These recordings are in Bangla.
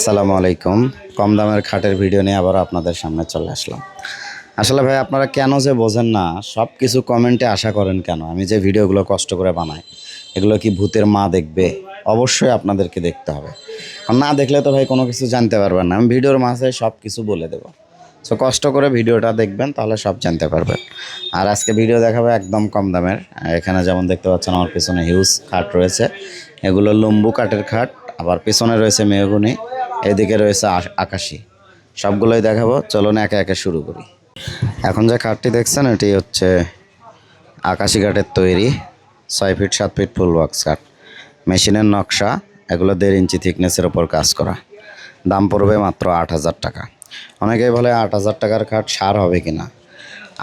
আসসালামু আলাইকুম। কম দামের খাটের ভিডিও নিয়ে আবার আপনাদের সামনে চলে আসলাম। আসলে ভাই, আপনারা কেন যে বোঝেন না সব কিছু কমেন্টে আশা করেন কেন? আমি যে ভিডিওগুলো কষ্ট করে বানাই, এগুলো কি ভূতের মা দেখবে? অবশ্যই আপনাদেরকে দেখতে হবে। না দেখলে তো ভাই কোনো কিছু জানতে পারবেন না। আমি ভিডিওর মাঝে সব কিছু বলে দেবো। সো কষ্ট করে ভিডিওটা দেখবেন, তাহলে সব জানতে পারবেন। আর আজকে ভিডিও দেখাবো একদম কম দামের। এখানে যেমন দেখতে পাচ্ছেন, আমার পিছনে হিউজ খাট রয়েছে। এগুলো লম্বু কাঠের খাট, আবার পিছনে রয়েছে মেহগুনি। এদিকে রয়েছে আকাশি। সবগুলোই দেখাবো। চলুন একে একে শুরু করি। এখন যে খাটটি দেখছেন, এটি হচ্ছে আকাশি কাঠের তৈরি ছয় ফিট, সাত ফিট ফুল বক্স কাঠ মেশিনের নকশা, এগুলো দেড় ইঞ্চি থিকনেসের ওপর কাজ করা। দাম পড়বে মাত্র আট হাজার টাকা। অনেকেই বলে আট হাজার টাকার খাট সার হবে কি না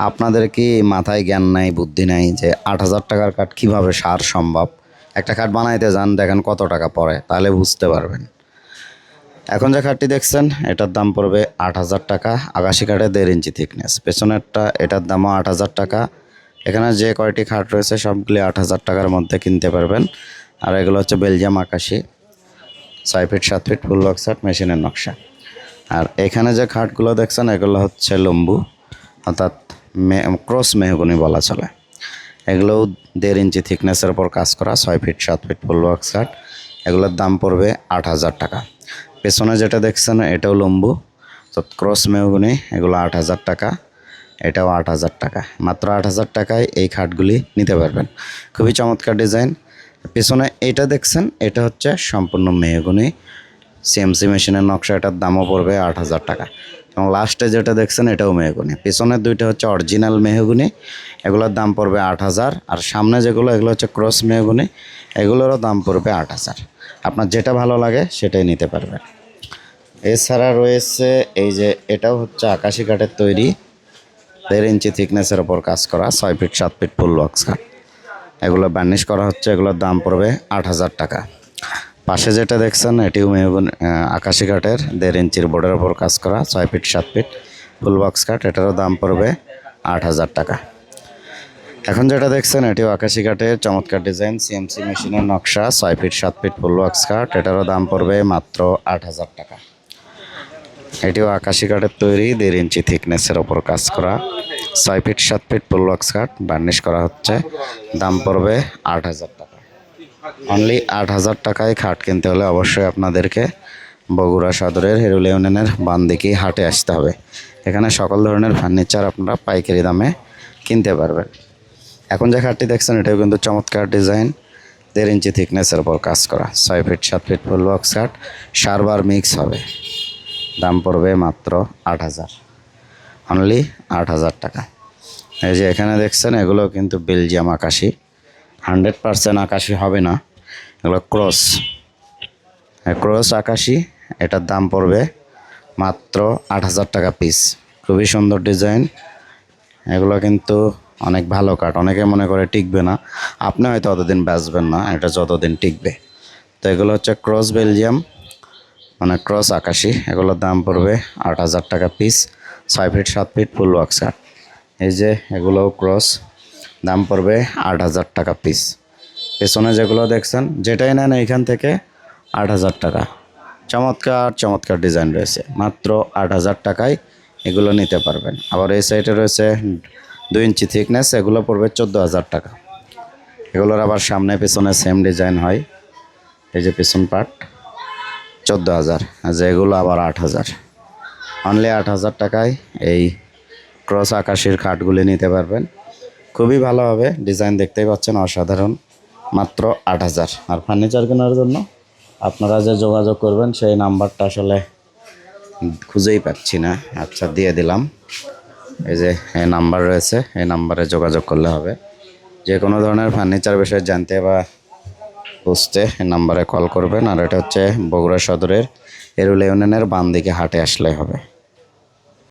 আপনাদের কি মাথায় জ্ঞান নাই, বুদ্ধি নাই যে আট হাজার টাকার কাঠ কীভাবে সার সম্ভব? একটা খাট বানাইতে যান, দেখেন কত টাকা পড়ে, তাহলে বুঝতে পারবেন। এখন যে খাটটি দেখছেন, এটার দাম পড়বে আট হাজার টাকা। আকাশি কাঠে দেড় ইঞ্চি থিকনেস পেছনেরটা, এটার দামও আট হাজার টাকা। এখানে যে কয়টি খাট রয়েছে, সবগুলি আট হাজার টাকার মধ্যে কিনতে পারবেন। আর এগুলো হচ্ছে বেলজিয়াম আকাশি। ছয় ফিট, সাত ফিট, ফুল বক্স খাট মেশিনের নকশা। আর এখানে যে খাটগুলো দেখছেন, এগুলো হচ্ছে লম্বু। অর্থাৎ মে, ক্রস মেহগুনি বলা চলে। এগুলোও দেড় ইঞ্চি থিকনেসের উপর কাজ করা, ছয় ফিট, সাত ফিট, ফুল বক্স কাঠ এগুলোর দাম পড়বে আট হাজার টাকা। পেছনে যেটা দেখছেন, এটাও লম্বু। তো ক্রস মেহগুনি, এগুলো আট হাজার টাকা, এটাও আট হাজার টাকা। মাত্র আট হাজার টাকায় এই খাটগুলি নিতে পারবেন। খুবই চমৎকার ডিজাইন। পেছনে এটা দেখছেন, এটা হচ্ছে সম্পূর্ণ মেহগুনি। সিএমসি মেশিনের নকশা, এটার দামও পড়বে আট হাজার টাকা। এবং লাস্টে যেটা দেখছেন, এটাও মেহগুনি। পেছনের দুইটা হচ্ছে অরিজিনাল মেহগুনি, এগুলোর দাম পড়বে আট হাজার। আর সামনে যেগুলো, এগুলো হচ্ছে ক্রস মেহগুনি, এগুলোরও দাম পড়বে আট হাজার। আপনার যেটা ভালো লাগে সেটাই নিতে পারবেন। এছাড়া রয়েছে এই যে এটাও হচ্ছে আকাশি কাঠের তৈরি। দেড় ইঞ্চি থিকনেসের ওপর কাজ করা, ছয় ফিট, সাত ফিট ফুল বক্স কাঠ। এগুলো বার্নিশ করা হচ্ছে, এগুলোর দাম পড়বে আট হাজার টাকা। পাশে যেটা দেখছেন, এটিও মেহগুন আকাশি কাঠের, দেড় ইঞ্চির বোর্ডের ওপর কাজ করা, ছয় ফিট, সাত ফিট ফুল বক্স কাঠ, এটারও দাম পড়বে আট হাজার টাকা। এখন যেটা দেখছেন এটিও আকাশি কাঠের চমৎকার ডিজাইন সিএমসি মেশিনের নকশা, ছয় ফিট, সাত ফিট ফুল বক্স কাঠ, এটারও দাম পড়বে মাত্র আট হাজার টাকা। এটিও আকাশি কাঠের তৈরি, দেড় ইঞ্চি থিকনেসের ওপর কাজ করা, ছয় ফিট, সাত ফিট ফুল বক্স কাঠ বার্নিশ করা হচ্ছে, দাম পড়বে আট হাজার টাকা। অনলি আট হাজার টাকায় খাট কিনতে হলে অবশ্যই আপনাদেরকে বগুড়া সদরের হেরুল ইউনিয়নের বান্দিকি হাটে আসতে হবে। এখানে সকল ধরনের ফার্নিচার আপনারা পাইকারি দামে কিনতে পারবেন। এখন যে খাটটি দেখছেন, এটাও কিন্তু চমৎকার ডিজাইন। দেড় ইঞ্চি থিকনেসের উপর কাজ করা। ছয় ফিট, সাত ফিট ফুল বক্স কাঠ সারবার মিক্স হবে। দাম পড়বে মাত্র আট হাজার। অনলি আট হাজার টাকা। এই যে এখানে দেখছেন, এগুলো কিন্তু বেলজিয়াম আকাশি। হান্ড্রেড পারসেন্ট আকাশি হবে না। এগুলো ক্রস। ক্রস আকাশি, এটার দাম পড়বে মাত্র আট হাজার টাকা পিস। খুবই সুন্দর ডিজাইন। এগুলো কিন্তু অনেক ভালো কাঠ। অনেকে মনে করে টিকবে না। আপনি হয়তো অতদিন বাঁচবেন না, এটা যতদিন টিকবে। তো এগুলো হচ্ছে ক্রস বেলজিয়াম মানে ক্রস আকাশি। এগুলোর দাম পড়বে আট হাজার টাকা পিস ছয় ফিট সাত ফিট ফুল বক্স কাঠ এই যে এগুলোও ক্রস, দাম পড়বে আট হাজার টাকা পিস পেছনে যেগুলো দেখছেন, যেটাই নেন এইখান থেকে আট হাজার টাকা। চমৎকার চমৎকার ডিজাইন রয়েছে। মাত্র আট হাজার টাকায় এগুলো নিতে পারবেন। আবার এই সাইডে রয়েছে দুই ইঞ্চি থিকনেস এগুলো পড়বে চোদ্দ হাজার টাকা। এগুলোর আবার সামনে পেছনে সেম ডিজাইন হয়। এই যে পেছন পার্ট চোদ্দ হাজার। আর যেগুলো আবার আট হাজার। অনলি আট হাজার টাকায় এই ক্রস আকাশের খাটগুলি নিতে পারবেন। খুবই ভালো হবে ডিজাইন দেখতেই পাচ্ছেন অসাধারণ। মাত্র আট হাজার। আর ফার্নিচার কেনার জন্য আপনারা যে যোগাযোগ করবেন, সেই নাম্বারটা আসলে খুঁজেই পাচ্ছি না। আচ্ছা দিয়ে দিলাম। এই যে এই নাম্বার রয়েছে এই নাম্বারে যোগাযোগ করলে হবে। যে কোনো ধরনের ফার্নিচার বিষয়ে জানতে বা বুঝতে এই নাম্বারে কল করবেন, আর এটা হচ্ছে বগুড়া সদরের এরুল ইউনিয়নের বাম দিকে হাটে আসলে হবে।